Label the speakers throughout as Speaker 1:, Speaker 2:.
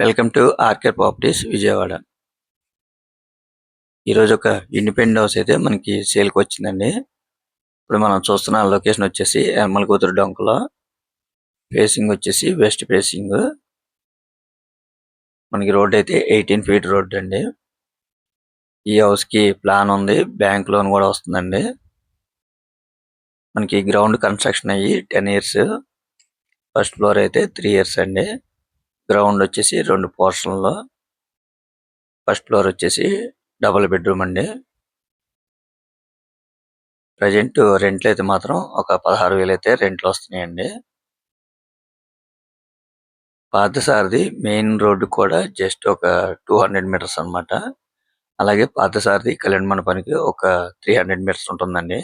Speaker 1: Welcome to RK properties Vijayawada. ఈరోజు ఒక independent house అయితే మనకి సేల్కి వచ్చిందండి. ఇప్పుడు మనం చూస్తున్న లొకేషన్ వచ్చేసి ఎమ్మల కూతురు డొంకలో. ఫేసింగ్ వచ్చేసి వెస్ట్ ఫేసింగ్ మనకి రోడ్ అయితే ఎయిటీన్ ఫీట్ రోడ్ అండి. ఈ హౌస్కి ప్లాన్ ఉంది. బ్యాంక్ లోన్ కూడా వస్తుందండి. మనకి గ్రౌండ్ కన్స్ట్రక్షన్ అయ్యి టెన్ ఇయర్స్. ఫస్ట్ ఫ్లోర్ అయితే త్రీ ఇయర్స్ అండి. గ్రౌండ్ వచ్చేసి రెండు పోర్షన్లో. ఫస్ట్ ఫ్లోర్ వచ్చేసి డబుల్ బెడ్రూమ్ అండి. ప్రజెంట్ రెంట్లు అయితే మాత్రం ఒక పదహారు వేలు అయితే రెంట్లు వస్తున్నాయండి. పాతసారథి మెయిన్ రోడ్డు కూడా జస్ట్ ఒక టూ హండ్రెడ్ మీటర్స్ అన్నమాట. అలాగే పాతసారథి కళ్యాణ మండపానికి ఒక త్రీ హండ్రెడ్ మీటర్స్ ఉంటుందండి.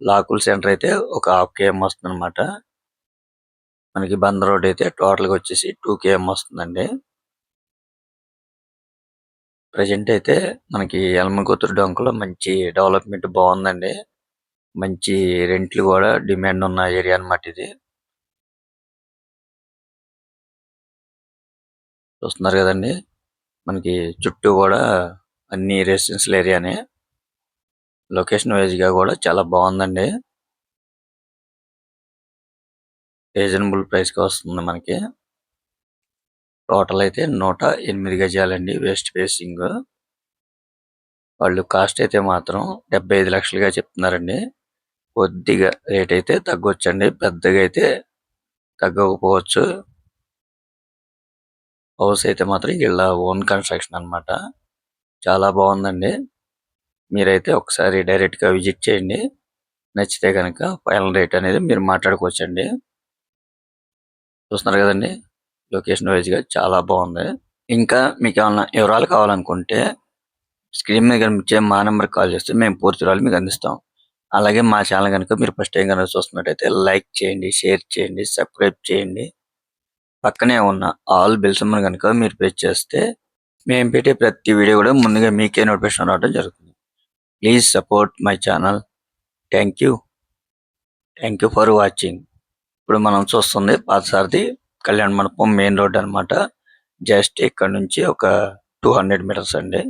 Speaker 1: లాకుల్ సెంటర్ అయితే ఒక హాఫ్ కేఎం వస్తుంది అనమాట మనకి బందర్ రోడ్ అయితే టోటల్గా వచ్చేసి టూ కేఎం వస్తుందండి. ప్రజెంట్ అయితే మనకి ఎలమగుతురు డొంకలో మంచి డెవలప్మెంట్ బాగుందండి. మంచి రెంట్లు కూడా డిమాండ్ ఉన్న ఏరియా అనమాట ఇది. చూస్తున్నారు కదండి. మనకి చుట్టూ కూడా అన్ని రెసిడెన్షియల్ ఏరియానే. లొకేషన్ వైజ్గా కూడా చాలా బాగుందండి. రీజనబుల్ ప్రైస్కి వస్తుంది మనకి? టోటల్ అయితే నూట ఎనిమిది గజాలండి వెస్ట్ ఫేసింగ్ వాళ్ళు కాస్ట్ అయితే మాత్రం డెబ్బై ఐదు లక్షలుగా చెప్తున్నారండి. కొద్దిగా రేట్ అయితే తగ్గొచ్చండి. పెద్దగా అయితే తగ్గకపోవచ్చు. హౌస్ అయితే మాత్రం వీళ్ళ ఓన్ కన్స్ట్రక్షన్ అన్నమాట. చాలా బాగుందండి. మీరైతే ఒకసారి డైరెక్ట్గా విజిట్ చేయండి. నచ్చితే కనుక ఫైనల్ రేట్ అనేది మీరు మాట్లాడుకోవచ్చండి. చూస్తున్నారు కదండి. లొకేషన్ వైజ్గా చాలా బాగుంది. ఇంకా మీకు ఏమైనా వివరాలు కావాలనుకుంటే స్క్రీన్ మీద కనిపించే మా నెంబర్ కాల్ చేస్తే మేము పూర్తి వివరాలు మీకు అందిస్తాం. అలాగే మా ఛానల్ కనుక మీరు ఫస్ట్ టైం కనుక చూస్తున్నట్టయితే లైక్ చేయండి షేర్ చేయండి సబ్స్క్రైబ్ చేయండి. పక్కనే ఉన్న ఆల్ బిల్స్ కనుక మీరు ప్రెస్ చేస్తే మేము పెట్టే ప్రతి వీడియో కూడా ముందుగా మీకే నోటిఫికేషన్ రావడం జరుగుతుంది. Please support my channel. Thank you thank you for watching. ఇప్పుడు మనం చూస్తుంది పాతసారథి కళ్యాణ మండపం మెయిన్ రోడ్ అన్నమాట. జస్ట్ ఇక్కడ నుంచి ఒక టూ హండ్రెడ్ మీటర్స్ అండి.